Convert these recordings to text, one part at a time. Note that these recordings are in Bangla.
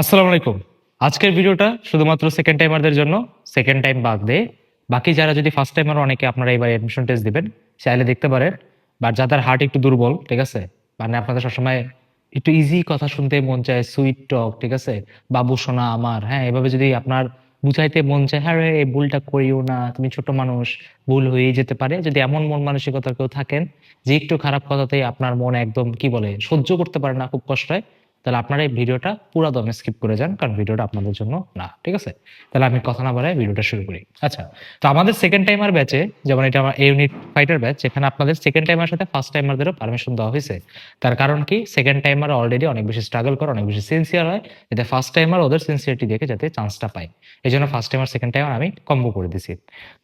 আসসালামু আলাইকুম। আজকের ভিডিওটা শুধুমাত্র সেকেন্ড টাইমারদের জন্য সেকেন্ড টাইম বাদ দিয়ে। বাকি যারা যদি ফার্স্ট টাইমার অনেকে আপনারা এবার এডমিশন টেস্ট দিবেন, চাইলে দেখতে পারেন। বাট যাদের হার্ট একটু দুর্বল, ঠিক আছে? মানে আপনাদের সবসময় একটু ইজি কথা শুনতে মন চায় সুইট টক ঠিক আছে? বাবু সোনা আমার হ্যাঁ এভাবে যদি আপনার বুঝাইতে মন চায় হ্যাঁ রে, এই ভুলটা করিও না, তুমি ছোট মানুষ, ভুল হয়েই যেতে পারে। যদি এমন মন মানসিকতার কেউ থাকেন, যে একটু খারাপ কথাতেই আপনার মন একদম, কি বলে, সহ্য করতে পারে না খুব কষ্ট হয় তাহলে আপনারা এই ভিডিওটা পুরো দমে স্কিপ করে যান, কারণ ভিডিওটা আপনাদের জন্য না, ঠিক আছে? তাহলে আমি কথা না বাড়াই ভিডিওটা শুরু করি। আচ্ছা তো আমাদের সেকেন্ড টাইমার ব্যাচে যেমন এটা আমার ইউনিট ফাইটার ব্যাচ যেখানে আপনাদের সেকেন্ড টাইমার সাথে ফার্স্ট টাইমারদেরও পারমিশন দেওয়া হয়েছে। তার কারণ কি? সেকেন্ড টাইমার অলরেডি অনেক বেশি স্ট্রাগল করে, অনেক বেশি সিনসিয়ার হয়, যাতে ফার্স্ট টাইমার ওদের সিনসিয়ারিটি দেখে যাতে চান্সটা পায়। এই জন্য ফার্স্ট টাইমার সেকেন্ড টাইমার আমি কম্বো করে দিছি।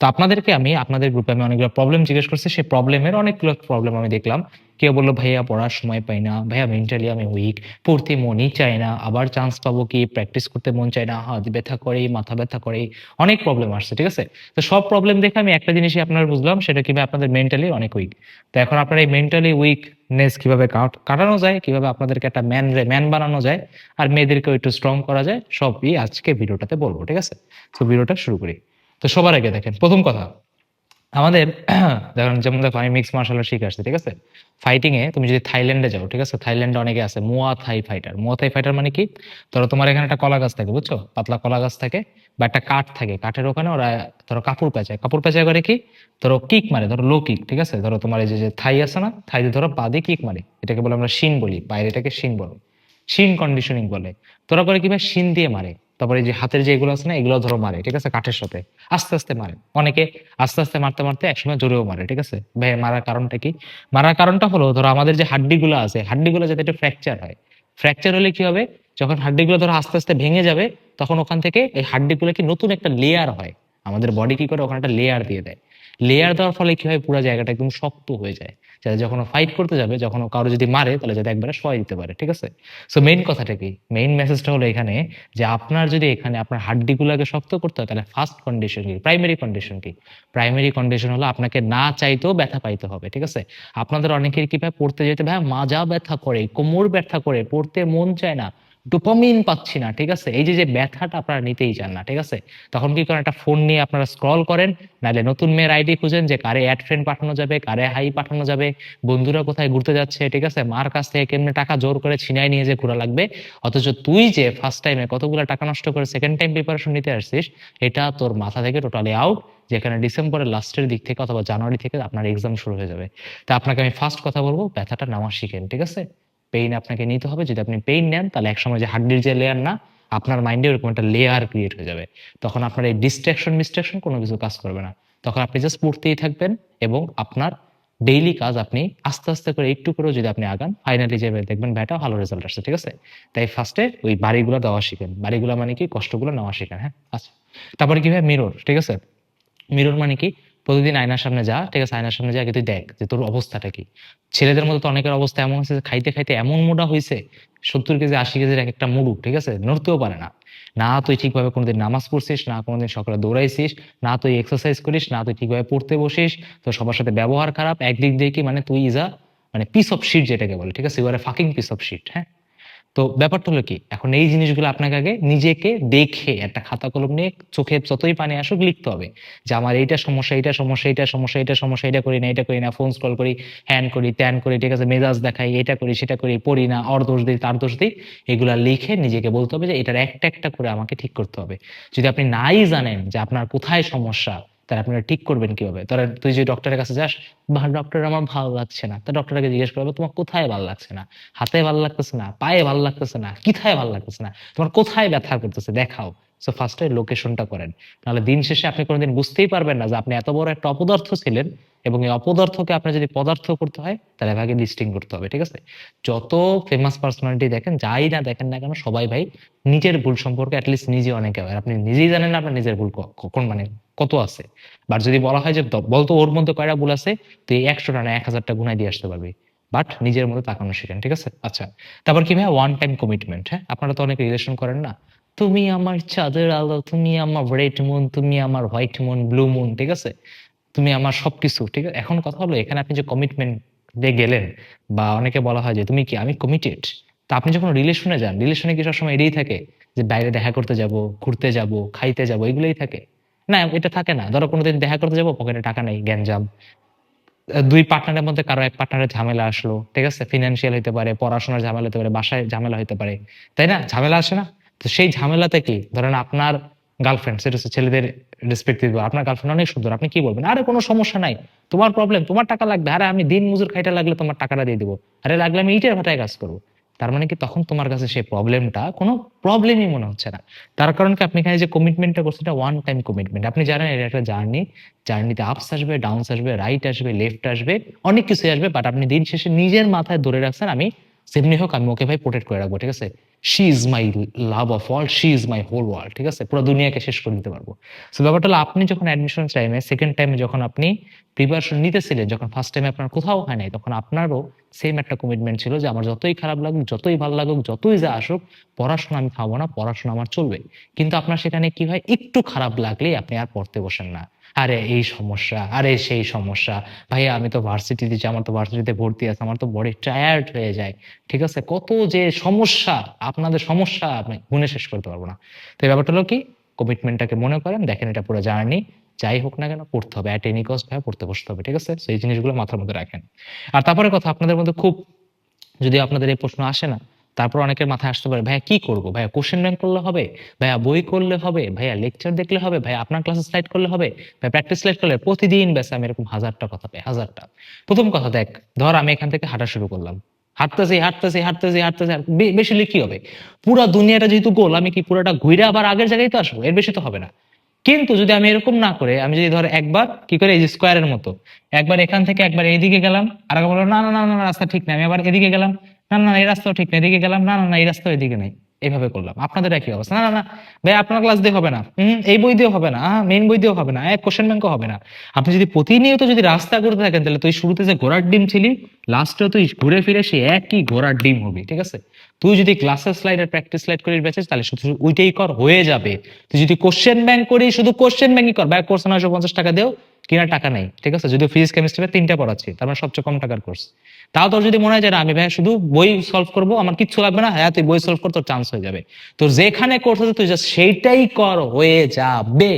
তো আপনাদেরকে আমি, আপনাদের গ্রুপে আমি অনেকগুলো প্রবলেম জিজ্ঞেস করছি, সেই প্রবলেমের অনেকগুলো প্রবলেম আমি দেখলাম। কেউ বলল, ভাইয়া পড়ার সময় পাই না, ভাইয়া মেন্টালি আমি উইক পড়তে মনই চায় না, আবার চান্স পাবো কি প্র্যাকটিস করতে মন চায় না, হাত ব্যথা করে, মাথা ব্যথা করে, অনেক প্রবলেম আসছে, ঠিক আছে? তো সব প্রবলেম দেখে আমি একটা জিনিসই আপনার বুঝলাম, সেটা কীভাবে আপনাদের মেন্টালি অনেক উইক তো এখন আপনার এই মেন্টালি উইকনেস কীভাবে কাট- কাটানো যায়, কীভাবে আপনাদেরকে একটা ম্যান রে ম্যান বানানো যায়, আর মেয়েদেরকেও একটু স্ট্রং করা যায়, সবই আজকে ভিডিওটাতে বলব, ঠিক আছে? তো ভিডিওটা শুরু করি। তো সবার আগে দেখেন, প্রথম কথা আমাদের দেখেন যেমন দেখো আমি মিক্স মার্শাল আর্ট শিখে আসছি, ঠিক আছে? ফাইটিং এ তুমি যদি থাইল্যান্ডে যাও, ঠিক আছে? থাইল্যান্ডে অনেকে আছে, মোয়া থাই ফাইটার মোয়া থাই ফাইটার মানে কি? ধরো তোমার এখানে একটা কলা গাছ থাকে, বুঝছ? পাতলা কলা গাছ থাকে বা একটা কাঠ থাকে। কাঠের ওখানে ওরা ধরো কাপড় পেঁচায়। কাপড় পেঁচায় করে কি? ধরো কিক মারে, ধরো লো কিক ঠিক আছে? ধরো তোমার এই যে থাই আছে না? থাই দিয়ে ধরো পা দিয়ে কিক মারে। এটাকে বলে আমরা শিন বলি বাইরে এটাকে শিন বলো। শিন কন্ডিশনিং বলে। তোরা করে কি ভাই? শিন দিয়ে মারে। তারপরে এই যে হাতের যে এগুলো আছে না, এগুলো ধরো মারে, ঠিক আছে? কাঠের সাথে। আস্তে আস্তে মারে। অনেকে আস্তে আস্তে মারতে মারতে একসময় জোরেও মারে, ঠিক আছে? ভাই, মারার কারণটা কি? মারার কারণটা হলো, ধরো আমাদের যে হাড্ডিগুলো আছে, হাড্ডিগুলো যাতে একটু ফ্র্যাকচার হয়। ফ্র্যাকচার হলে কি হবে? যখন হাড্ডিগুলো ধরো আস্তে আস্তে ভেঙে যাবে, তখন ওখান থেকে এই হাড্ডিগুলো কি নতুন একটা লেয়ার হয়। আমাদের বডি কি করে? ওখানে একটা লেয়ার দিয়ে দেয়। লেয়ার দেওয়ার ফলে কি হয়? পুরো জায়গাটা একদম শক্ত হয়ে যায়। যাতে যখন ফাইট করতে যাবে, যখন কারও যদি মারে, তাহলে যাতে একবারে সবাই দিতে পারে, ঠিক আছে? সো মেইন কথাটা কি? মেইন মেসেজটা হলো এখানে যে আপনার যদি এখানে আপনার হাড্ডিগুলোকে শক্ত করতে হয়, তাহলে ফার্স্ট কন্ডিশন কি? প্রাইমারি কন্ডিশন কি? প্রাইমারি কন্ডিশন হলো আপনাকে না চাইতেও ব্যথা পাইতে হবে, ঠিক আছে? আপনাদের অনেকের কি ভাই, পড়তে যেতে ভাই, মাজা ব্যথা করে, কোমর ব্যথা করে, পড়তে মন চায় না। ডোপামিন পাচ্ছি না, ঠিক আছে? এই যে যে ব্যথাটা আপনারা নিতেই চান না, ঠিক আছে? তখন কি করেন একটা ফোন নিয়ে আপনারা স্ক্রল করেন, নাহলে নতুন মেয়ের আইডি খুঁজেন যে কারে অ্যাড ফ্রেন্ড পাঠানো যাবে, কারে হাই পাঠানো যাবে, বন্ধুরা কোথায় ঘুরতে যাচ্ছে, ঠিক আছে? মার কাছ থেকে কেমনে টাকা জোর করে ছিনাই নিয়ে যে ঘোরা লাগবে? অথচ তুই যে ফার্স্ট টাইমে কতগুলো টাকা নষ্ট করে সেকেন্ড টাইম প্রিপারেশন নিতে আসছিস, এটা তোর মাথা থেকে টোটালি আউট যেখানে ডিসেম্বরের লাস্টের দিক থেকে অথবা জানুয়ারি থেকে আপনার এক্সাম শুরু হয়ে যাবে। তা আপনাকে আমি ফার্স্ট কথা বলব, ব্যথাটা নেওয়া শিখেন, ঠিক আছে? পেইন আপনাকে নিতে হবে। যদি আপনি পেইন নেন, তাহলে একসময় যে হাড্ডির যে লেয়ার না, আপনার মাইন্ডে ওরকম একটা লেয়ার ক্রিয়েট হয়ে যাবে। তখন আপনার এই ডিস্ট্রাকশন মিস্ট্রাকশন কোনো কিছু কাজ করবে না। তখন আপনি জাস্ট পড়তেই থাকবেন এবং আপনার ডেইলি কাজ আপনি আস্তে আস্তে করে একটু করেও যদি আপনি আগান ফাইনালি যে দেখবেন, ব্যাটা, ভালো রেজাল্ট আসছে। ঠিক আছে? তাই ফার্স্টে ওই বাড়িগুলো দেওয়া শিখেন। বাড়িগুলো মানে কি? কষ্টগুলো নেওয়া শিখেন হ্যাঁ? আচ্ছা। তারপরে কি ভাই মিরর ঠিক আছে? মিরর মানে কি? প্রতিদিন আয়নার সামনে যা, ঠিক আছে, আয়নার সামনে যা তুই দেখ যে তোর অবস্থাটা কি। ছেলেদের মধ্যে তো অনেকের অবস্থা এমন হচ্ছে যে খাইতে খাইতে এমন মোটা হয়েছে, সত্তর কেজি, আশি কেজির এক একটা মুড়ু ঠিক আছে, নড়তেও পারে না। না তুই ঠিকভাবে কোনোদিন নামাজ পড়ছিস, না কোনোদিন সকালে দৌড়াইছিস, না তুই এক্সারসাইজ করিস, না তুই ঠিকভাবে পড়তে বসিস, তো সবার সাথে ব্যবহার খারাপ, একদিক দিয়ে কি মানে তুই ইজা মানে পিস অফ শিট যেটাকে বলে, ঠিক আছে you are fucking piece of shit হ্যাঁ? তো ব্যাপারটা হলো কি? এখন এই জিনিসগুলো আপনাকে আগে নিজেকে দেখে একটা খাতা কলম নিয়ে চোখে যতই পানি আসুক লিখতে হবে যে, আমার এইটা সমস্যা এইটা সমস্যা এইটা সমস্যা এইটা সমস্যা এটা করি না এটা করি না ফোন স্ক্রল করি হ্যান করি ত্যান করি, ঠিক আছে, মেজাজ দেখাই, এটা করি, সেটা করি, পড়ি না, অর দোষ দিই, তার দোষ দিই, এগুলা লিখে নিজেকে বলতে হবে যে, এটার একটা একটা করে আমাকে ঠিক করতে হবে। যদি আপনি নাই জানেন যে, আপনার কোথায় সমস্যা তাহলে আপনারা ঠিক করবেন কীভাবে? ধরেন তুই যে ডক্টরের কাছে যাস বা ডক্টর আমার ভালো লাগছে না। তা ডক্টরকে জিজ্ঞেস করবে, তোমার কোথায় ভালো লাগছে না? হাতে ভালো লাগতেছে না? পায়ে ভালো লাগতেছে না? কিথায় ভালো লাগতেছে না? তোমার কোথায় ব্যথা করতেছে? দেখাও। সো ফার্স্টে লোকেশনটা করেন। নাহলে দিন শেষে আপনি কোনোদিন বুঝতেই পারবেন না যে আপনি এত বড় একটা অপদার্থ ছিলেন এবং এই অপদার্থকে আপনার যদি পদার্থ করতে হয়, তাহলে ভাগে লিস্টিং করতে হবে, ঠিক আছে? যত ফেমাস পার্সোনালিটি দেখেন, যাই না দেখেন না কেন, সবাই ভাই নিজের ভুল সম্পর্কে অ্যাটলিস্ট নিজে অনেক aware। আপনি নিজেই জানেন না আপনার নিজের ভুল কখন মানে কত আছে? বাট যদি বলা হয় যে বলতো ওর মধ্যে কয়টা ভুল আছে, তুই একশোটা না এক হাজারটা গুণাই দিয়ে আসতে পারবি। বাট নিজের মধ্যে তাকানো শিখেন, ঠিক আছে? আচ্ছা তারপর কি ভাই ওয়ান টাইম কমিটমেন্ট হ্যাঁ? আপনারা তো অনেক রিলেশন করেন না। তুমি আমার চাঁদের আলো, তুমি আমার রেড মুন তুমি আমার হোয়াইট মুন ব্লু মুন ঠিক আছে? তুমি আমার সবকিছু, ঠিক আছে? এখন কথা হলো, এখানে আপনি যে কমিটমেন্ট দিয়ে গেলেন, বা অনেকে বলা হয় যে, তুমি কি, আমি কমিটেড তা আপনি যখন রিলেশনে যান রিলেশনে কি সবসময় এটাই থাকে যে, বাইরে দেখা করতে যাব, ঘুরতে যাব, খাইতে যাব, এগুলোই থাকে। না, এটা থাকে না। ধরো কোনোদিন দেখা করতে যাব, পকেটে টাকা নেই, গ্যাঞ্জাম। দুই পার্টনারের মধ্যে কারও এক পার্টনারের ঝামেলা আসলো, ঠিক আছে? ফিনান্সিয়াল হতে পারে, পড়াশোনার ঝামেলা হতে পারে, বাসায় ঝামেলা হতে পারে। তাই না? ঝামেলা আসে না? তো সেই ঝামেলাতে কি? ধরেন আপনার গার্লফ্রেন্ড সেটা হচ্ছে ছেলেদের রেসপেক্ট দিব আপনার গার্লফ্রেন্ড অনেক সুন্দর, আপনি কি বলবেন? আরে কোনো সমস্যা নাই, তোমার প্রবলেম তোমার টাকা লাগবে, আরে আমি দিন মজুর খাইটা লাগলে তোমার টাকাটা দিয়ে দিবো, আরে লাগলে আমি ইটের ভাটায় কাজ করব। তার মানে কি তখন তোমার কাছে সেই প্রবলেমটা কোনো প্রবলেমই মনে হচ্ছে না। তার কারণ কি আপনি এখানে যে কমিটমেন্টটা করছেন, এটা ওয়ান টাইম কমিটমেন্ট আপনি জানেন এটা একটা জার্নি জার্নিতে আপস আসবে ডাউনস আসবে রাইট আসবে লেফট আসবে, অনেক কিছু আসবে বাট আপনি দিন শেষে নিজের মাথায় ধরে রাখছেন, আমি সেমনি হোক আমি ওকে ভাই প্রোটেক্ট করে রাখব, ঠিক আছে? She is my love of all she is my whole world ঠিক আছে? পুরো দুনিয়াকে শেষ করে দিতে পারব। সো ব্যাপারটা হলো, আপনি যখন অ্যাডমিশন টাইমে সেকেন্ড টাইমে যখন আপনি প্রিপারেশন নিতেছিলেন, যখন ফার্স্ট টাইমে আপনার কোথাও হয় নাই, তখন আপনারও সেম একটা কমিটমেন্ট ছিল যে, আমার যতই খারাপ লাগুক, যতই ভালো লাগুক, যতই যা আসুক, পড়াশোনা আমি খাব না, পড়াশোনা আমার চলবে। কিন্তু আপনার সেখানে কি হয়? একটু খারাপ লাগলেই আপনি আর পড়তে বসেন না। আরে, এই সমস্যা, আরে, সেই সমস্যা। ভাইয়া, আমি তো ভার্সিটি দিচ্ছি আমার তো ভার্সিটিতে ভর্তি আছে, আমার তো বডি টায়ার্ড হয়ে যায়। ঠিক আছে? কত যে সমস্যা, আপনাদের সমস্যা, আমি গুণে শেষ করতে পারব না। তো এই ব্যাপারটা হলো কি কমিটমেন্টটাকে মনে করেন, দেখেন এটা পুরো জার্নি যাই হোক না কেন, পড়তে হবে। অ্যাট এনি কস্ট ভাই পড়তে বসতে হবে, ঠিক আছে? সেই জিনিসগুলো মাথার মধ্যে রাখেন। আর তারপরে কথা, আপনাদের মধ্যে খুব, যদি আপনাদের এই প্রশ্ন আসে না তারপর অনেকের মাথায় আসতে পারে ভাইয়া কি করব? ভাইয়া কোশ্চেন ব্যাংক করলে হবে? ভাইয়া বই করলে হবে? ভাইয়া লেকচার দেখলে হবে? ভাইয়া আপনার ক্লাসে স্লাইড করলে হবে? ভাই প্র্যাকটিস স্লাইড করলে প্রতিদিন ব্যাস আমি এরকম হাজারটা কথা পাই হাজারটা। প্রথম কথা দেখ ধর আমি এখান থেকে হাঁটা শুরু করলাম। হাঁটতেছি হাঁটতেছি হাঁটতেছি হাঁটতেছি বেশি কি হবে? পুরা দুনিয়াটা যেহেতু গোল আমি কি পুরোটা ঘুরে আবার আগের জায়গায় তো আসব? এর বেশি তো হবে না। কিন্তু যদি আমি এরকম না করে আমি যদি ধর একবার কি করে? এই স্কোয়ারের মতো। একবার এখান থেকে একবার এইদিকে গেলাম আর বললাম না না না না, রাস্তা ঠিক না আমি আবার এদিকে গেলাম না না এই রাস্তাও ঠিক না এদিকে গেলাম, না না না, এই রাস্তাও এদিকে নেই। এইভাবে করলাম। আপনাদের একই অবস্থা। না না না, ভাই, আপনার ক্লাস দিয়ে হবে না। হুম, এই বই দিয়ে হবে না। মেইন বই দিয়েও হবে না। এক কোশ্চেন ব্যাংকও হবে না। আপনি যদি প্রতিনিয়ত যদি রাস্তা করতে থাকেন, তাহলে তুই শুরুতে যে ঘোড়ার ডিম ছিলি লাস্টে তুই ঘুরে ফিরে সে একই ঘোড়ার ডিম হবি, ঠিক আছে? তুই যদি ক্লাসের স্লাইড আর প্র্যাকটিস স্লাইড করিস ব্যাচেস তাহলে শুধু ওইটাই কর, হয়ে যাবে। তুই যদি কোশ্চেন ব্যাংক করিস, শুধু কোশ্চেন ব্যাংকই কর। ব্যাক কোর্স নয়শো পঞ্চাশ টাকা দেও কিনা টাকা নেই, ঠিক আছে? যদি ফিজিক্স কেমিস্ট্রি তিনটা পড়াচ্ছি, তার মানে সবচেয়ে কম টাকার কোর্স তাও তোর যদি মনে হয় যে আমি ভাই, শুধু বই সলভ করব, আমার কিচ্ছু লাগবে না হ্যাঁ তুই বই সলভ কর, তোর চান্স হয়ে যাবে। তোর যেখানে কোর্স আছে, তুই জাস্ট সেইটাই কর, হয়ে যাবে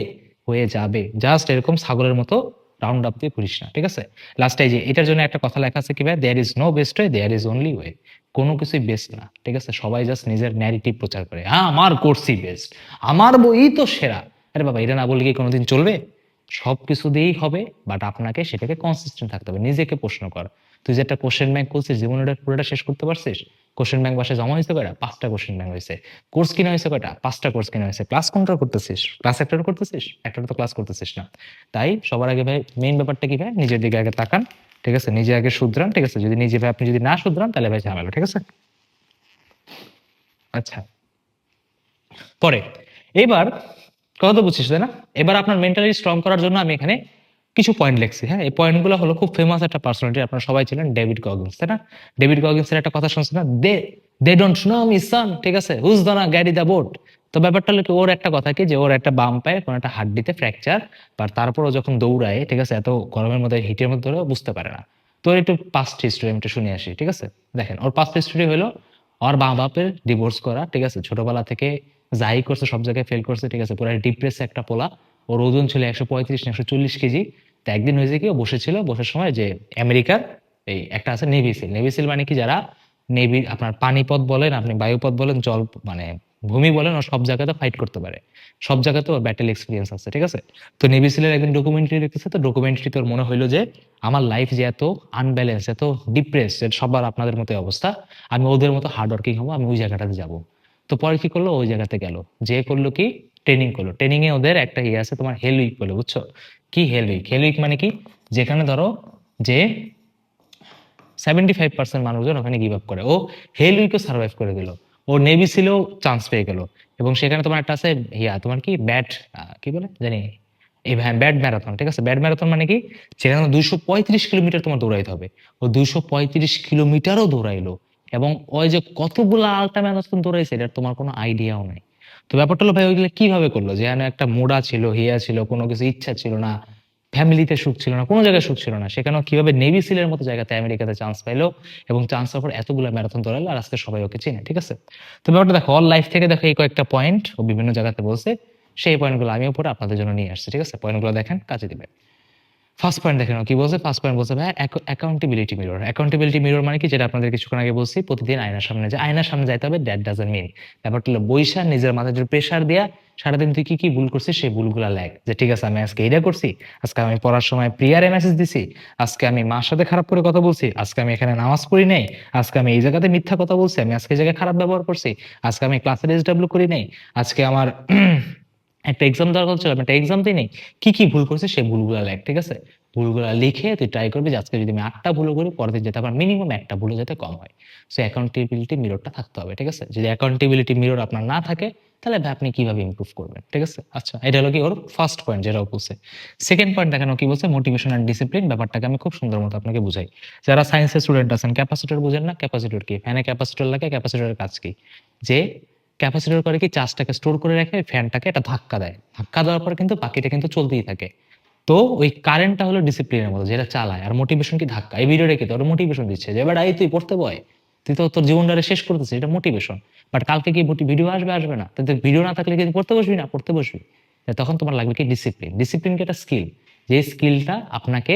হয়ে যাবে। জাস্ট এরকম ছাগলের মতো রাউন্ড আপ দিয়ে ঘুরিস না, ঠিক আছে? লাস্টে যে, এটার জন্য একটা কথা লেখা আছে কি ভাই? There is no best way there is only way কোনো কিছুই বেস্ট না, ঠিক আছে? সবাই জাস্ট নিজের ন্যারেটিভ প্রচার করে হ্যাঁ আমার কোর্সই বেস্ট আমার বই তো সেরা। আরে বাবা, এটা না বললে কি কোনোদিন চলবে? সব কিছু দিয়েই হবে বাট আপনাকে সেটাকে কনসিস্টেন্ট থাকতে হবে। নিজেকে প্রশ্ন কর। তুই যে একটা কোশ্চেন ব্যাংক করছিস জীবনে পুরোটা শেষ করতে পারছিস? কোশ্চেন ব্যাংক বাসায় জমা হয়েছে কয়টা? পাঁচটা কোশ্চেন ব্যাংক হয়েছে। কোর্স কিনা হয়েছে কয়টা? পাঁচটা কোর্স কিনা হয়েছে। ক্লাস কোনটা করতেছিস? ক্লাস একটা করতেছিস? একটা তো ক্লাস করতেছিস না। তাই সবার আগে ভাই মেইন ব্যাপারটা কি ভাই? নিজের দিকে আগে তাকান, ঠিক আছে? নিজে আগে শুধরান, ঠিক আছে? যদি নিজে ভাই আপনি যদি না শুধরান, তাহলে ভাই ঝামেলা, ঠিক আছে? আচ্ছা। পরে, এবার কথা তো বুঝছিস, তাই না? এবার আপনার মেন্টালি স্ট্রং করার জন্য আমি এখানে কিছু পয়েন্ট লিখছি হ্যাঁ? এই পয়েন্টগুলো হলো খুব ফেমাস একটা পার্সোনালিটি আপনারা সবাই ছিলেন ডেভিড গগিন্স তাই না? ডেভিড গগিন্সের একটা কথা শুনছেন না? They they don't know me son ঠিক আছে? হুজ দানা গ্যারি দ্য বোট তো ব্যাপারটা হলো ওর একটা কথা কি যে, ওর একটা বাম পায়ে কোনো একটা হাড্ডিতে ফ্র্যাকচার বা তারপরও যখন দৌড়ায়, ঠিক আছে? এত গরমের মধ্যে হিটের মধ্যে বুঝতে পারে না। তো একটু পাস্ট হিস্ট্রি আমি একটু শুনে আসি, ঠিক আছে? দেখেন, ওর পাস্ট হিস্ট্রি হলো, ওর মা বাপের ডিভোর্স করা, ঠিক আছে? ছোটবেলা থেকে যাই করছে, সব জায়গায় ফেল করছে, ঠিক আছে? পুরো ডিপ্রেস একটা পোলা। ওর ওজন ছিল একশো পঁয়ত্রিশ, একশো চল্লিশ কেজি। তো একদিন হয়েছে কি, ও বসেছিল, বসার সময় যে আমেরিকার এই একটা আছে নেভি সিল নেভি সিল মানে কি যারা নেভি আপনার পানিপথ বলেন, আপনি বায়ুপথ বলেন, জল মানে ভূমি বলেন, ও সব জায়গাতে ফাইট করতে পারে। সব জায়গাতে ওর ব্যাটেল এক্সপিরিয়েন্স আছে, ঠিক আছে? তো নেভি সিলের একদিন ডকুমেন্টারি দেখতেছে, তো ডকুমেন্টারি তোর মনে হইল যে আমার লাইফ যে এত আনব্যালেন্স এত ডিপ্রেস সবার আপনাদের মতো অবস্থা, আমি ওদের মতো হার্ড ওয়ার্কিং হব, আমি ওই জায়গাটাতে যাব। তো পরে কি করল? ওই জায়গাতে গেল। যে করল কি? ট্রেনিং করল। ট্রেনিং এ ওদের একটা ইয়ে আছে তোমার হেল উইক বলে, বুঝছ? কি হেল উইক হেল উইক মানে কি? যেখানে ধরো যে সেভেন্টি ফাইভ পার্সেন্ট মানুষজন ওখানে গিভ আপ করে। ও হেল উইকও সার্ভাইভ করে দিল। ও নেভি সিলেও চান্স পেয়ে গেল। এবং সেখানে তোমার একটা আছে ইয়া, তোমার কি? ব্যাট কি বলে? জানি। এই হ্যাঁ ব্যাড ম্যারাথন ঠিক আছে? ব্যাড ম্যারাথন মানে কি? সেখানে দুইশো পঁয়ত্রিশ কিলোমিটার তোমার দৌড়াইতে হবে। ও দুইশো পঁয়ত্রিশ কিলোমিটারও দৌড়াইলো। এবং ওই যে কতগুলো আলটা ম্যারাথন দৌড়াইছে এটার তোমার কোনো আইডিয়াও নাই। তো ব্যাপারটা হলো ভাই, ওইগুলো কীভাবে করল? যে একটা মোড়া ছিল, হিয়া ছিল, কোনো কিছু ইচ্ছা ছিল না, ফ্যামিলিতে সুখ ছিল না, কোনো জায়গায় সুখ ছিল না। সেখানেও কীভাবে নেভি সিলের মতো জায়গাতে আমেরিকাতে চান্স পাইলো এবং চান্স পাওয়ার পর এতগুলো ম্যারাথন দৌড়ালো আর আজকে সবাই ওকে চিনে, ঠিক আছে? তো ব্যাপারটা দেখো অল লাইফ থেকে দেখো এই কয়েকটা পয়েন্ট ও বিভিন্ন জায়গাতে বলছে, সেই পয়েন্টগুলো আমিও পরে আপনাদের জন্য নিয়ে আসছি, ঠিক আছে? পয়েন্টগুলো দেখেন, কাজে দিবে ফার্স্ট পয়েন্ট দেখেন কি বলছে? ফার্স্ট পয়েন্ট বলছে, ভাই অ্যাকাউন্টেবিলিটি মিরর অ্যাকাউন্টেবিলিটি মিরর মানে কি? যেটা আপনাদের কিছুক্ষণ আগে বলছি, প্রতিদিন আয়নার সামনে যে আয়নার সামনে যাইতে হবে দ্যাট ডাজেন্ট মিন ব্যাপারটা হলো, বৈশা নিজের মাথায় যে প্রেশার দেয়া সারাদিন তুই কি কি ভুল করছিস, সেই ভুলগুলা লেখ। যে, ঠিক আছে, আমি আজকে এটা করছি, আজকে আমি পড়ার সময় প্রিয়ারে মেসেজ দিছি, আজকে আমি মার সাথে খারাপ করে কথা বলছি, আজকে আমি এখানে নামাজ পড়ি নাই, আজকে আমি এই জায়গাতে মিথ্যা কথা বলছি, আমি আজকে এই জায়গায় খারাপ ব্যবহার করছি, আজকে আমি ক্লাসের এস ডাব্লিউ করি নাই, আজকে আমার একটা এক্সাম দেওয়ার কথা ছিল একটা এক্সাম দিই নেই। কি কি ভুল করছে সেই ভুলগুলো লেখ, ঠিক আছে? ভুলগুলো লিখে তুই ট্রাই করবি যে আজকে যদি আমি আটটা ভুল করি দিন যাতে আমার মিনিমাম একটা ভুলও যাতে কম হয়। সো অ্যাকাউন্টেবিলিটি মিররটা থাকতে হবে, ঠিক আছে? যদি অ্যাকাউন্টেবিলিটি মিরর আপনার না থাকে, তাহলে আপনি কীভাবে ইম্প্রুভ করবেন, ঠিক আছে? আচ্ছা এটা হলো কি ওর ফার্স্ট পয়েন্ট যেটা বলছে। সেকেন্ড পয়েন্ট দেখানো কি বলছে? মোটিভেশন অ্যান্ড ডিসিপ্লিন ব্যাপারটাকে আমি খুব সুন্দর মতো আপনাকে বুঝাই। যারা সায়েন্সের স্টুডেন্ট আছেন ক্যাপাসিটর বুঝেন না ক্যাপাসিটর কি? ফ্যানে ক্যাপাসিটর লাগে ক্যাপাসিটরের কাজ কি? যে ক্যাপাসিটর করে কি চার্জটাকে স্টোর করে রাখে ফ্যানটাকে একটা ধাক্কা দেয়। ধাক্কা দেওয়ার পর কিন্তু বাকিটা কিন্তু চলতেই থাকে। তো ওই কারেন্টটা হলো ডিসিপ্লিনের মতো যেটা চালায়। আর মোটিভেশন কি ধাক্কা? এই ভিডিওটা কি তোর মোটিভেশন দিচ্ছে যে এবার এই তুই পড়তে বয়। তুই তো তোর জীবনটারে শেষ করতেছিস, এটা মোটিভেশন বাট কালকে কি ভিডিও আসবে আসবে না? তাতে ভিডিও না থাকলে কি পড়তে বসবি না? পড়তে বসবি। তখন তোমার লাগবে কি ডিসিপ্লিন ডিসিপ্লিন কি একটা স্কিল যে স্কিলটা আপনাকে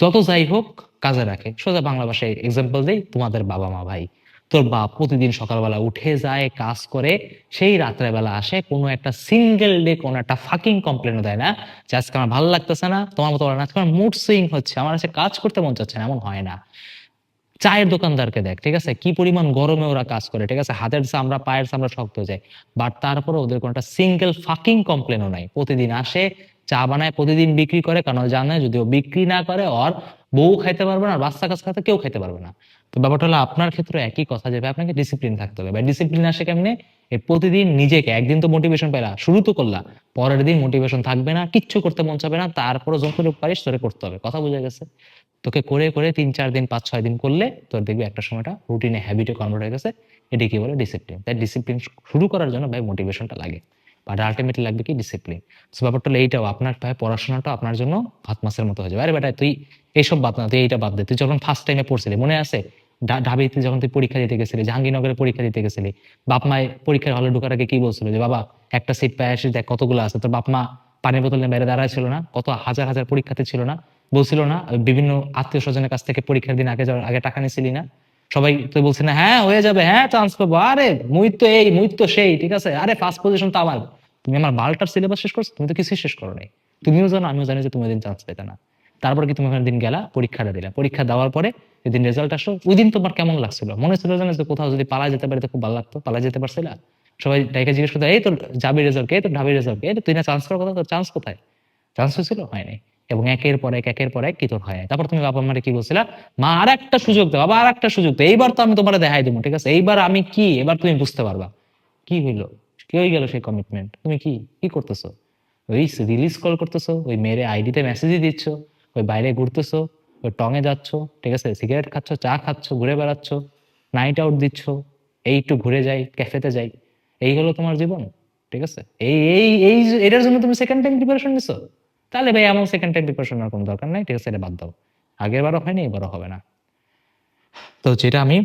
যত যাই হোক কাজে রাখে। সোজা বাংলা ভাষায় এক্সাম্পল দেই, তোমাদের বাবা মা ভাই। তোর বাপ প্রতিদিন সকালবেলা উঠে যায়, কাজ করে, সেই রাত্রেবেলা আসে, কোনো একটা সিঙ্গেল ডে কোনো একটা ফাকিং কমপ্লেনও দেয় না যে আজকে আমার ভালো লাগতেছে না, তোমার মতো বলে না, আজকে মুড সুইং হচ্ছে, আমার কাছে কাজ করতে মন চাচ্ছে না, এমন হয় না। চায়ের দোকানদারকে দেখ, ঠিক আছে? কি পরিমাণ গরমে ওরা কাজ করে, ঠিক আছে? হাতের চামড়া, পায়ের চামড়া শক্ত হয়ে যায়। বাট তারপরে ওদের কোনো একটা সিঙ্গেল ফাকিং কমপ্লেনও নাই। প্রতিদিন আসে, চা বানায়, প্রতিদিন বিক্রি করে কারণ জানে? যদি ও বিক্রি না করে ওর বউ খাইতে পারবে না, আর বাচ্চা কাজ খাতে কেউ খাইতে পারবে না। তো ব্যাপারটা হলো আপনার ক্ষেত্রে একই কথা যে ভাই, আপনাকে ডিসিপ্লিন থাকতে হবে। ডিসিপ্লিন আসে কেমনে? প্রতিদিন নিজেকে, একদিন তো মোটিভেশন পেলা শুরু তো করলা, পরের দিন মোটিভেশন থাকবে না, কিচ্ছু করতে মন চাবে না তারপরে যতটুকু পারিস, তোরে করতে হবে। কথা বোঝা গেছে? তোকে করে করে তিন, চার দিন, পাঁচ, ছয় দিন করলে তোর দেখবি একটা সময়টা রুটিনে হ্যাবিটে কনভার্ট হয়ে গেছে। এটি কি বলে? ডিসিপ্লিন তাই ডিসিপ্লিন শুরু করার জন্য ভাই মোটিভেশনটা লাগে। বাট আলটিমেটলি লাগবে কি? ডিসিপ্লিন সো ব্যাপারটা হলো এইটাও, আপনার ভাই পড়াশোনাটা আপনার জন্য ভাত মাসের মতো হয়ে যাবে। আরে বেটা, তুই এইসব বাদ না তুই এইটা বাদ দে। তুই যখন ফার্স্ট টাইমে পড়ছিলি, মনে আছে? ঢাবিতে যখন তুই পরীক্ষা দিতে গেছিলি, জাহাঙ্গীরনগরে পরীক্ষা দিতে গেছিলি, বাপ মায় পরীক্ষার হলে ঢোকার আগে কি বলছিল যে, বাবা, একটা সিট পায় আসি দেখ কতগুলো আছে। তোর বাপ মা পানির বোতল নিয়ে বাইরে দাঁড়ায় ছিল না, কত হাজার হাজার পরীক্ষাতে ছিল না, বলছিল না বিভিন্ন আত্মীয় স্বজনের কাছ থেকে পরীক্ষার দিন আগে যাওয়ার, আগে টাকা নিছিলি না? সবাই তো বলছে, না হ্যাঁ হয়ে যাবে হ্যাঁ চান্স পাবো। আরে, মুই তো এই, মুই তো সেই, ঠিক আছে? আরে ফার্স্ট পজিশন তো আমার। তুমি আমার বারোটার সিলেবাস শেষ করছ? তুমি তো কিছুই শেষ করো নাই। তুমিও জানো, আমিও জানি যে তুমি দিন চান্স পেতে না। তারপরে কি তুমি ওখানে দিন গেলা? পরীক্ষাটা দিলা। পরীক্ষা দেওয়ার পরে যেদিন রেজাল্ট আসলো ওই দিন তোমার কেমন লাগছিল মনে হচ্ছিল জানো যে কোথাও যদি পালা যেতে পারে তো খুব ভালো লাগতো। পালা যেতে পারছিলা সবাই ডাইকে জিজ্ঞেস করতো, এই তোর যাবি রেজাল্ট কে? তোর ঢাবি রেজাল্ট কে? তুই না চান্স করার কথা, তোর চান্স কোথায়? চান্স হয়েছিল? হয়নি এবং একের পর এক, একের পর এক কি তোর হয়? তারপর তুমি বাবা মারে কি বলছিলা? মা আর একটা সুযোগ দাও, বাবা আর একটা সুযোগ দাও। এইবার তো আমি তোমার দেখাই দেবো, ঠিক আছে? এইবার আমি কি? এবার তুমি বুঝতে পারবা। কি হইল? কি হয়ে গেল সেই কমিটমেন্ট তুমি কি? কি করতেছো? ওই রিলিজ কল করতেছো? ওই মেয়েরে আইডিতে মেসেজই দিচ্ছ? ওই বাইরে ঘুরতেছো, ওই টঙে যাচ্ছ, ঠিক আছে? সিগারেট খাচ্ছ, চা খাচ্ছ, ঘুরে বেড়াচ্ছ নাইট আউট দিচ্ছ এই একটু ঘুরে যাই ক্যাফেতে যাই, এই হলো তোমার জীবন, ঠিক আছে? এই এই এই এটার জন্য তুমি সেকেন্ড টাইম প্রিপারেশন নিছো? তাহলে ভাই এমন সেকেন্ড টাইম প্রিপারেশন আর কোনো দরকার নাই, ঠিক আছে? এটা বাদ দাও। আগের বারও হয়নি, এবারও হবে না। তো যেটা আমি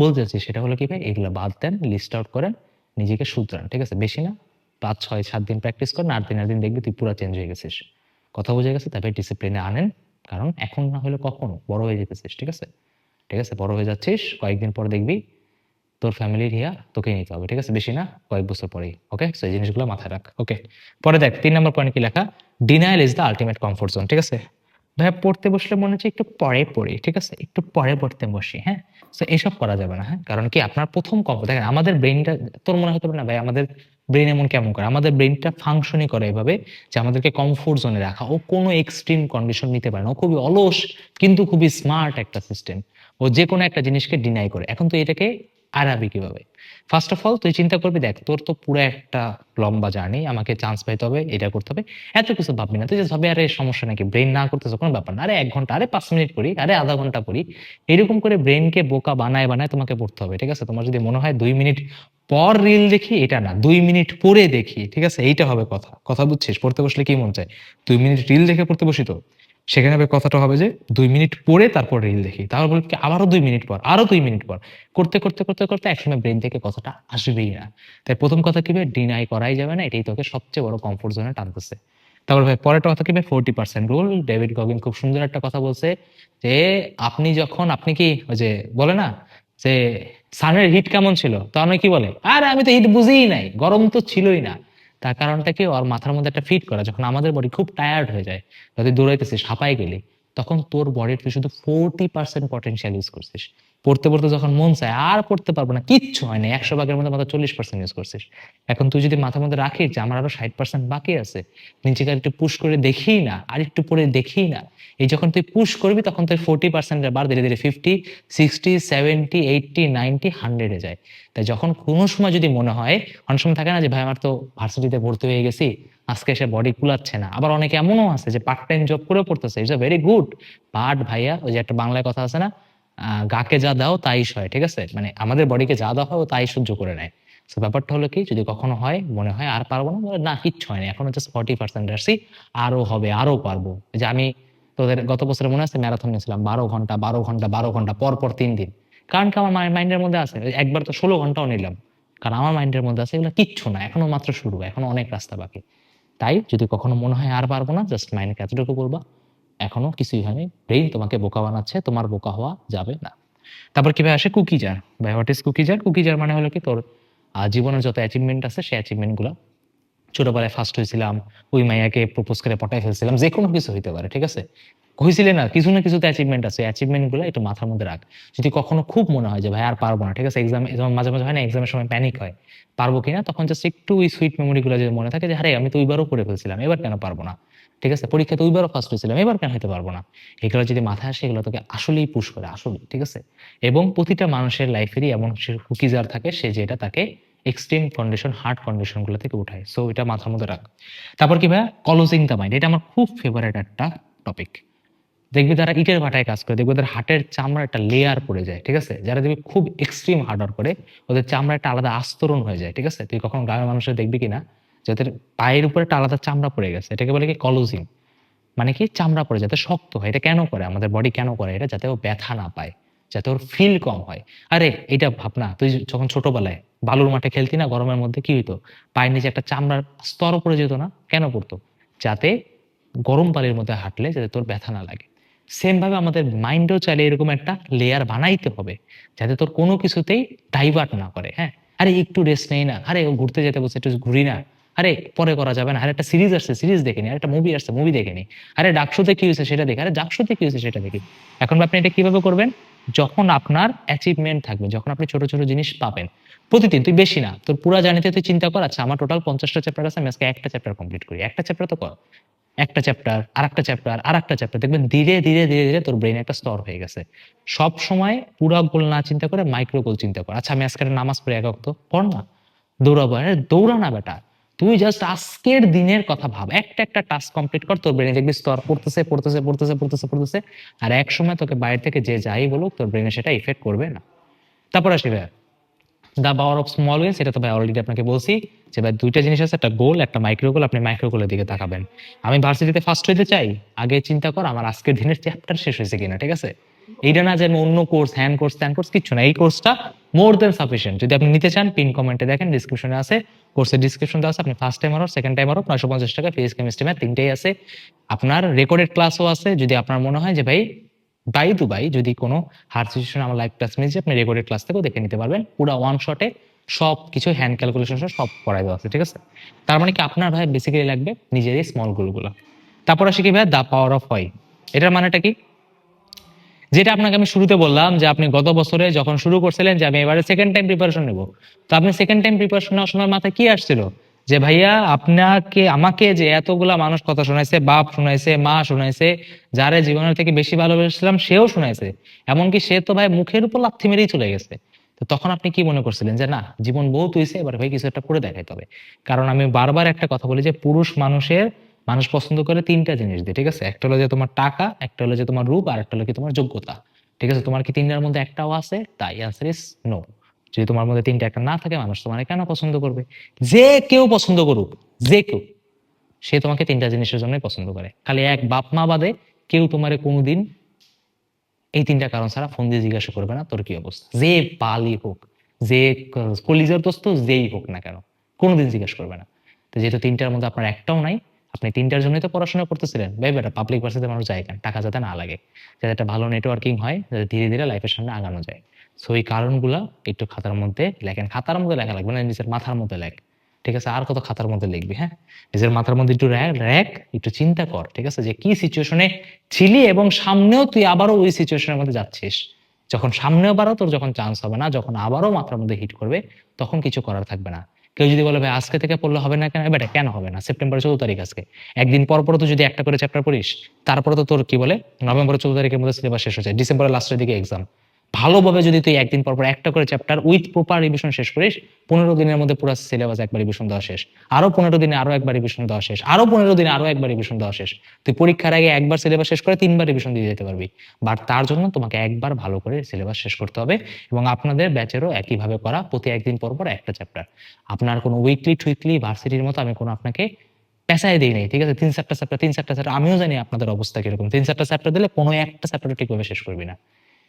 বলতে চাচ্ছি, সেটা হলো কি ভাই? এগুলো বাদ দেন লিস্ট আউট করেন, নিজেকে শুধরান, ঠিক আছে? বেশি না, পাঁচ, ছয়, সাত দিন প্র্যাকটিস করেন আট দিন আট দিন দেখবি তুই পুরো চেঞ্জ হয়ে গেছিস। কথা বুঝে গেছে, তারপরে ডিসিপ্লিনে আনেন। কারণ এখন না হলে কখনো বড় হয়ে যেতেছিস, ঠিক আছে? ঠিক আছে, বড় হয়ে যাচ্ছিস, কয়েকদিন পর দেখবি তোর ফ্যামিলির হিয়া তোকে নিতে হবে, ঠিক আছে? বেশি না, কয়েক বছর পরেই ওকে সো এই জিনিসগুলো মাথায় রাখ ওকে পরে দেখ, তিন নম্বর পয়েন্ট কি লেখা? Denial is the ultimate comfort zone ঠিক আছে? ভাইয়া, পড়তে বসলে মনে হচ্ছে একটু পরে পড়ি, ঠিক আছে? একটু পরে পড়তে বসি হ্যাঁ? তো এসব করা যাবে না হ্যাঁ? কারণ কি, আপনার প্রথম কম দেখেন, আমাদের ব্রেনটা তোর মনে হতে পারে না ভাই, আমাদের ব্রেন এমন কেমন করে? আমাদের ব্রেনটা ফাংশনই করে এভাবে যে আমাদেরকে কমফোর্ট জোনে রাখা। ও কোনো এক্সট্রিম কন্ডিশন নিতে পারে না। ও খুবই অলস, কিন্তু খুবই স্মার্ট একটা সিস্টেম ও যে কোনো একটা জিনিসকে ডিনাই করে। এখন তুই এটাকে আড়াবি কীভাবে? ফার্স্ট অফ অল তুই চিন্তা করবি, দেখ, তোর তো পুরো একটা লম্বা জার্নি আমাকে চান্স পাইতে হবে, এটা করতে হবে। এত কিছু ভাববি না। তুই যে ভাবি আরে সমস্যা নাকি? ব্রেন না করতেছে, কোনো ব্যাপার না। আরে এক ঘণ্টা, আরে পাঁচ মিনিট করি আরে আধা ঘণ্টা করি এরকম করে ব্রেনকে বোকা বানায় বানায় তোমাকে পড়তে হবে, ঠিক আছে? তোমার যদি মনে হয় দুই মিনিট পর রিল দেখি, এটা না। দুই মিনিট পরে দেখি, ঠিক আছে? এইটা হবে কথা। কথা বুঝছিস? পড়তে বসলে কি মন চায়? দুই মিনিট রিল দেখে পড়তে বসি তো? সেখানে হবে কথাটা হবে যে, দুই মিনিট পরে তারপর রিল দেখি। তারপর বলবি আবারও দুই মিনিট পর? আরও দুই মিনিট পর? করতে করতে করতে করতে একসময় ব্রেন থেকে কথাটা আসবেই না। তাই প্রথম কথা কি ডিনাই করাই যাবে না। এটাই তোকে সবচেয়ে বড় কমফোর্ট জোনে টানতেছে। তারপর ভাই, পরেরটা কথা কি ভাই? Forty percent rule David Goggins খুব সুন্দর একটা কথা বলছে যে, আপনি যখন, আপনি কি ওই যে বলে না যে সানের হিট কেমন ছিল? তখন কি বলে, আর, আমি তো হিট বুঝেই নাই, গরম তো ছিলই না। তার কারণটা কি, ওর মাথার মধ্যে একটা ফিট করা, যখন আমাদের বডি খুব টায়ার্ড হয়ে যায়, যদি দৌড়াইতেছিস, হাঁপাই গেলি, তখন তোর বডির তুই শুধু ফোরটি পার্সেন্ট পটেন্সিয়াল ইউজ করছিস। পড়তে পড়তে যখন মন চায়, আর পড়তে পারব না, কিচ্ছু হয় না। একশো ভাগের মধ্যে চল্লিশ পার্সেন্ট ইউজ করছিস। এখন তুই যদি মাথার মধ্যে রাখিস যে আমার আরও ষাট পার্সেন্ট বাকি আছে নিচেকে একটু পুশ করে দেখি না আর একটু পরে দেখি না, এই যখন তুই পুশ করবি তখন তুই ফোর্টি পার্সেন্টের বার ধীরে ধীরে fifty sixty seventy eighty ninety হান্ড্রেডে যায়। তাই যখন কোনো সময় যদি মনে হয়, অনেক সময় থাকে না যে, ভাই, আমার তো ভার্সিটিতে ভর্তি হয়ে গেছি, আজকে এসে বডি কুলাচ্ছে না। আবার অনেকে এমনও আছে যে পার্ট টাইম জব করে পড়তেছে it's a very good but ভাইয়া, ওই যে একটা বাংলায় কথা আছে না গাকে যা দাও তাই সয়, ঠিক আছে? মানে আমাদের বডিকে যা দেওয়া হয় ও তাই সহ্য করে নেয়। তো ব্যাপারটা হলো কি, যদি কখনো হয়, মনে হয় আর পারব না না, কিচ্ছু হয় না। এখন হচ্ছে ফর্টি পার্সেন্ট আসছি, আরও হবে, আরও পারব। যে আমি তোদের গত বছরে মনে আছে ম্যারাথন নিয়েছিলাম, বারো ঘণ্টা বারো ঘণ্টা বারো ঘণ্টা, পর পর তিন দিন। কারণ কি, আমার মাইন্ডের মধ্যে আছে একবার তো ষোলো ঘন্টাও নিলাম। কারণ আমার মাইন্ডের মধ্যে আছে, এগুলো কিচ্ছু না, এখনও মাত্র শুরু, এখনও অনেক রাস্তা বাকি। তাই যদি কখনো মনে হয় আর পারব না জাস্ট মাইন্ডকে এতটুকু বলবা এখনও কিছুই হয়নি। ব্রেইন তোমাকে বোকা বানাচ্ছে, তোমার বোকা হওয়া যাবে না। তারপর কীভাবে আসে? কুকিজার ভাই হোয়াট ইজ কুকিজার কুকিজার মানে হলো কি? তোর জীবনের যত অ্যাচিভমেন্ট আছে, সেই অ্যাচিভমেন্টগুলো। ছোটবেলায় ফার্স্ট হয়েছিলাম, ওই মাইয়াকে প্রপোজ করে পটাই ফেলছিলাম যে কোনো কিছু হইতে পারে, ঠিক আছে? হয়েছিলে না কিছু না কিছুতে অ্যাচিভমেন্ট আছে অ্যাচিভমেন্টগুলো একটু মাথার মধ্যে রাখ। যদি কখনো খুব মনে হয় যে, ভাই, আর পারব না, ঠিক আছে? এক্সাম যেমন মাঝে মাঝে হয় না এক্সামের সময় প্যানিক হয়। পারব কিনা? তখন জাস্ট একটু ওই সুইট মেমোরি গুলো যদি মনে থাকে যে, আরে, আমি তো ওইবারও করে ফেলছিলাম, এবার কেন পারব না? ঠিক আছে? পরীক্ষাতে ওইবারও ফার্স্ট হয়েছিলাম, এবার কেন হতে পারব না? এগুলো যদি মাথায় আসে, এগুলো তোকে আসলেই পুশ করে, আসলেই, ঠিক আছে? এবং প্রতিটা মানুষের লাইফেরই এমন কুকিজার থাকে, সে যেটা তাকে এক্সট্রিম কন্ডিশন হার্ড কন্ডিশনগুলো থেকে উঠায়। সো এটা মাথার মধ্যে রাখ। তারপর কি ভাই কলোজিং দ্য মাইন্ড এটা আমার খুব ফেভারিট একটা টপিক দেখবি তারা ইটের ভাটায় কাজ করে, দেখবি ওদের হাটের চামড়া একটা লেয়ার পড়ে যায়, ঠিক আছে? যারা দেখবি খুব এক্সট্রিম হার্ড ওয়ার্ক করে, ওদের চামড়া একটা আলাদা আস্তরণ হয়ে যায়, ঠিক আছে? তুই কখনো গ্রামের মানুষের দেখবি কিনা? যে ওদের পায়ের উপরে একটা আলাদা চামড়া পড়ে গেছে, এটাকে বলে কি কলোজিং মানে কি চামড়া পড়ে, যাতে শক্ত হয়। এটা কেন করে? আমাদের বডি কেন করে এটা? যাতে ও ব্যথা না পায়, যাতে ওর ফিল কম হয়। আরে এটা ভাবনা তুই যখন ছোটবেলায় বালুর মাঠে খেলতি না গরমের মধ্যে, কি হইতো? পায়ের নিচে একটা চামড়ার স্তর পড়ে যেত না? কেন পড়তো? যাতে গরম বালির মধ্যে হাঁটলে যাতে তোর ব্যথা না লাগে। সেম ভাবে আমাদের মাইন্ডও চাইলে এরকম একটা লেয়ার বানাইতে হবে, যাতে তোর কোনো কিছুতেই ডাইভার্ট না করে হ্যাঁ? আরে, একটু রেস্ট নেই না। আরে, ও ঘুরতে যেতে বলছে একটু ঘুরি না। আরে পরে করা যাবে না। আরে একটা সিরিজ আসছে সিরিজ দেখে নি। আর একটা মুভি আসছে মুভি দেখে নি। আরে ডাকশোতে কি হয়েছে সেটা দেখে। আরে ডাকশোতে কি হয়েছে সেটা দেখি। এখন আপনি এটা কীভাবে করবেন? যখন আপনার অ্যাচিভমেন্ট থাকবে, যখন আপনি ছোট ছোট জিনিস পাবেন। প্রতিদিন, তুই বেশি না। তোর পুরা জানিতে তুই চিন্তা কর আচ্ছা আমার টোটাল পঞ্চাশটা চ্যাপ্টার আছে, আমি আজকে একটা চ্যাপ্টার কমপ্লিট করি। একটা চ্যাপ্টার তো কর। একটা চ্যাপ্টার আর একটা চ্যাপ্টার আর একটা চ্যাপ্টার দেখবেন ধীরে ধীরে ধীরে ধীরে তোর ব্রেন একটা স্তর হয়ে গেছে। সব সময় পুরা গোল না চিন্তা করে মাইক্রো গোল চিন্তা কর। আচ্ছা আমি আজকে নামাজ পড়ে একক তো পড় না। দৌড়াবো। আরে দৌড়া না, বেটা। তুই জাস্ট আজকের দিনের কথা ভাব। একটা একটা টাস্ক কমপ্লিট কর, তোর ব্রেনে দেখবি স্তর পড়তেছে পড়তেছে পড়তেছে পড়তেছে পড়তেছে। আর এক সময় তোকে বাইরে থেকে যে যাই বলুক, তোর ব্রেনে সেটা ইফেক্ট করবে না। তারপর আসি ভাই the power of small wins এটা তো ভাই অলরেডি আপনাকে বলছি যে ভাই দুইটা জিনিস আছে, একটা গোল একটা মাইক্রো গোল আপনি মাইক্রো গোলের দিকে তাকাবেন। আমি ভার্সিটিতে ফার্স্ট হইতে চাই, আগে চিন্তা কর, আমার আজকের দিনের চ্যাপ্টার শেষ হয়েছে কিনা, ঠিক আছে? এইটা না যে আমি অন্য কোর্স হ্যান্ড কোর্স ত্যান কোর্স কিচ্ছু না। এই কোর্সটা মোর দেন সাফিসিয়েন্ট যদি আপনি নিতে চান পিন কমেন্টে দেখেন ডিসক্রিপশনে আছে। কোর্সের ডিসক্রিপশন দেওয়া আছে, আপনি ফার্স্ট টাইম আরও সেকেন্ড টাইম আরও নয়শো পঞ্চাশ টাকা ফিজিক্স কেমিস্ট্রি ম্যাথ তিনটেই আছে। আপনার রেকর্ডেড ক্লাসও আছে, যদি আপনার মনে হয় যে, ভাই বাই টু বাই যদি কোনো হার্ড সিচুয়েশন আমার লাইভ ক্লাস মিলছে আপনি রেকর্ডেড ক্লাস থেকেও দেখে নিতে পারবেন। পুরো ওয়ান শটে সব কিছু হ্যান্ড ক্যালকুলেশন সব করাই দেওয়া আছে, ঠিক আছে? তার মানে কি আপনার ভাই বেসিক্যালি লাগবে নিজেরই স্মল গোলগুলো তারপর আসি কি ভাই? দ্য পাওয়ার অফ হয় এটার মানেটা কি? যেটা আপনাকে আমি শুরুতে বললাম যে আপনি গত বছরে যখন শুরু করছিলেন যে আমি এবারে সেকেন্ড টাইম প্রিপারেশন নেব। তো আপনি সেকেন্ড টাইম প্রিপারেশন নেওয়ার সময় মাথায় কি আসছিল? যে ভাইয়া, আপনাকে, আমাকে যে এতগুলা মানুষ কথা শোনাইছে, বাপ শোনাইছে, মা শোনাইছে, যারে জীবনের থেকে বেশি ভালোবেসেছিলাম সেও শোনাইছে, এমনকি সে তো ভাই মুখের উপর লাথি মেরেই চলে গেছে। তো তখন আপনি কি মনে করছিলেন? যে না, জীবন বহুত হয়েছে এবার ভাই কিছু একটা করে দেখাইতে হবে। কারণ আমি বারবার একটা কথা বলি যে পুরুষ মানুষের মানুষ পছন্দ করে তিনটা জিনিস দিয়ে, ঠিক আছে? একটা হলো যে তোমার টাকা, একটা হলো যে তোমার রূপ, আর একটা হলো কি তোমার যোগ্যতা। ঠিক আছে? তোমার কি তিনটার মধ্যে একটাও আছে? তাই আনসার ইস নো যদি তোমার মধ্যে তিনটা একটা না থাকে, মানুষ তোমার কেন পছন্দ করবে? যে কেউ পছন্দ করুক, যে কেউ, সে তোমাকে তিনটা জিনিসের জন্যই পছন্দ করে। খালি এক বাপ মা বাদে কেউ তোমারে কোনোদিন এই তিনটা কারণ ছাড়া ফোন দিয়ে জিজ্ঞাসা করবে না, তোর কি অবস্থা? যে পালি হোক, যে কলিজার দোস্ত, যেই হোক না কেন, কোনোদিন জিজ্ঞেস করবে না। তো যেহেতু তিনটার মধ্যে আপনার একটাও নাই আপনি তিনটার জন্যই তো পড়াশোনা করতেছিলেন। ভাই বেটা পাবলিক ভার্সিতে মানুষ যায় কেন? টাকা যাতে না লাগে। যাতে একটা ভালো নেটওয়ার্কিং হয়, যাতে ধীরে ধীরে লাইফের সামনে আগানো যায়। সো এই কারণগুলো একটু খাতার মধ্যে লেখেন। খাতার মধ্যে লেখা লাগবে না, নিজের মাথার মধ্যে লেখ। ঠিক আছে? আর কত খাতার মধ্যে লিখবি হ্যাঁ? নিজের মাথার মধ্যে একটু র্যাক একটু চিন্তা কর, ঠিক আছে? যে কি সিচুয়েশনে ছিলি এবং সামনেও তুই আবারও ওই সিচুয়েশনের মধ্যে যাচ্ছিস। যখন সামনেও বারও তোর যখন চান্স হবে না, যখন আবারও মাথার মধ্যে হিট করবে, তখন কিছু করার থাকবে না। কেউ যদি বলে, ভাই, আজকে থেকে পড়লে হবে না কেন? বেটা, কেন হবে না? সেপ্টেম্বর চৌদ্দ তারিখ আজকে। একদিন পর পর তো যদি একটা করে চ্যাপ্টার পড়িস, তারপরে তো তোর কি বলে? নভেম্বর চৌদ্দ তারিখের মধ্যে সিলেবাস শেষ হয়েছে ডিসেম্বরের লাস্টের দিকে এক্সাম ভালোভাবে যদি তুই একদিন পর পর একটা করে চ্যাপ্টার উইথ প্রপার রিভিশন শেষ করিস, পনেরো দিনের মধ্যে পুরো সিলেবাস একবার রিভিশন দেওয়া শেষ। আরও পনেরো দিনে আরও একবার রিভিশন দেওয়া শেষ। আরও পনেরো দিনে আরও একবার রিভিশন দেওয়া শেষ। তুই পরীক্ষার আগে একবার সিলেবাস শেষ করে তিনবার রিভিশন দিয়ে যেতে পারবি। বাট তার জন্য তোমাকে একবার ভালো করে সিলেবাস শেষ করতে হবে এবং আপনাদের ব্যাচেরও একইভাবে করা প্রতি একদিন পর পর একটা চ্যাপ্টার আপনার কোনো উইকলি টুইকলি ভার্সিটির মতো আমি কোনো আপনাকে পেশায় দিই নাই, ঠিক আছে? তিন চারটা চ্যাপ্টার তিন চারটা চ্যাপ্টার আমিও জানি আপনাদের অবস্থা কীরকম। তিন চারটা চ্যাপ্টার দিলে কোনো একটা চ্যাপ্টার ঠিকভাবে শেষ করবি না।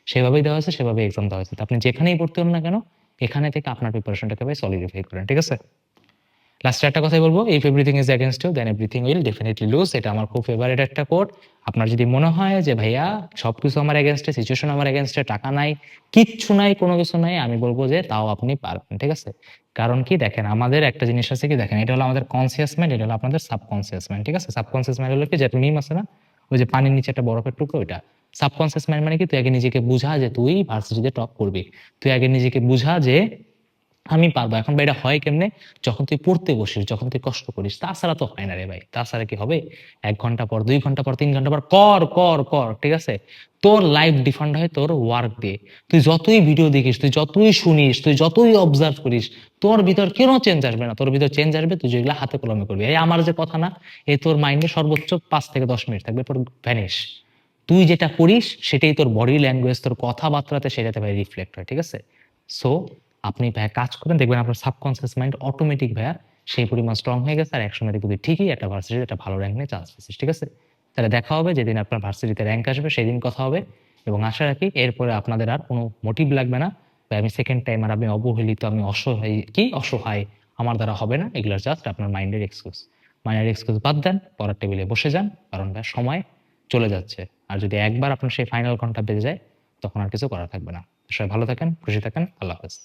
সেভাবেই দেওয়া হয়েছে সেভাবে এক্সাম দেওয়া হয়েছে। আপনি যেখানেই ভর্তি হন না কেন, এখানে থেকে আপনার প্রিপারেশনটাকে ভাই সলিডিফাই করেন ঠিক আছে? লাস্টে একটা কথাই বলব if everything is against you then everything will definitely lose এটা আমার খুব ফেভারিট একটা কোড আপনার যদি মনে হয় যে, ভাইয়া, সবকিছু আমার এগেনস্টে সিচুয়েশন আমার এগেনস্টে টাকা নাই, কিচ্ছু নাই, কোনো কিছু নাই, আমি বলব যে, তাও আপনি পারবেন, ঠিক আছে? কারণ কি, দেখেন, আমাদের একটা জিনিস আছে কি, দেখেন, এটা হলো আমাদের কনসিয়াস মাইন্ড এটা হলো আপনাদের সাবকনসিয়াস মাইন্ড ঠিক আছে? সাবকনসিয়াস মাইন্ড হলো কি, যে মিম আছে না? ওই যে পানির নিচে একটা বরফের টুকরো, ওইটা। সাবকনসিয়াস মাইন্ড মানে কি? তুই আগে নিজেকে বুঝা যে তুই ভার্সিটিতে টপ করবি। তুই আগে নিজেকে বুঝা যে আমি পারব। এখন ভাই এটা হয় কেমনে? যখন তুই পড়তে বসিস, যখন তুই কষ্ট করিস, তাছাড়া তো হয় না রে ভাই। তাছাড়া কি হবে? এক ঘণ্টা পর, দুই ঘণ্টা পর, তিন ঘণ্টা পর, কর কর কর, ঠিক আছে? তোর লাইফ ডিফান্ড হয় তোর ওয়ার্ক দিয়ে। তুই যতই ভিডিও দেখিস, তুই যতই শুনিস, তুই যতই অবজার্ভ করিস, তোর ভিতর কেন চেঞ্জ আসবে না? তোর ভিতর চেঞ্জ আসবে, তুই যেগুলো হাতে কলমে করবি। এই আমার যে কথা না, এই তোর মাইন্ডে সর্বোচ্চ পাঁচ থেকে দশ মিনিট থাকবে, তোর ভ্যানিশ তুই যেটা করিস সেটাই তোর বডি ল্যাঙ্গুয়েজ তোর কথাবার্তাতে সেটাতে ভাই রিফ্লেক্ট হয়, ঠিক আছে? সো আপনি ভাইয়া কাজ করেন, দেখবেন আপনার সাবকনসিয়াস মাইন্ড অটোমেটিক ভাইয়া সেই পরিমাণ স্ট্রং হয়ে গেছে, আর একসময় দেখবি ঠিকই একটা ভার্সিটিতে একটা ভালো র্যাঙ্ক নিয়ে চান্স পেয়েছিস, ঠিক আছে? তাহলে দেখা হবে যেদিন আপনার ভার্সিটিতে র্যাঙ্ক আসবে, সেদিন কথা হবে। এবং আশা রাখি এরপরে আপনাদের আর কোনো মোটিভ লাগবে না। আমি সেকেন্ড টাইম আর আমি অবহেলিত, আমি অসহায়, কি অসহায়? আমার দ্বারা হবে না, এগুলো জাস্ট আপনার মাইন্ডের এক্সকিউজ মাইন্ডের এক্সকিউজ বাদ দেন পড়ার টেবিলে বসে যান, কারণ সময় চলে যাচ্ছে। আর যদি একবার আপনার সেই ফাইনাল ঘণ্টা বেজে যায়, তখন আর কিছু করা থাকবে না। সবাই ভালো থাকেন, খুশি থাকেন, আল্লাহ হাফেজ।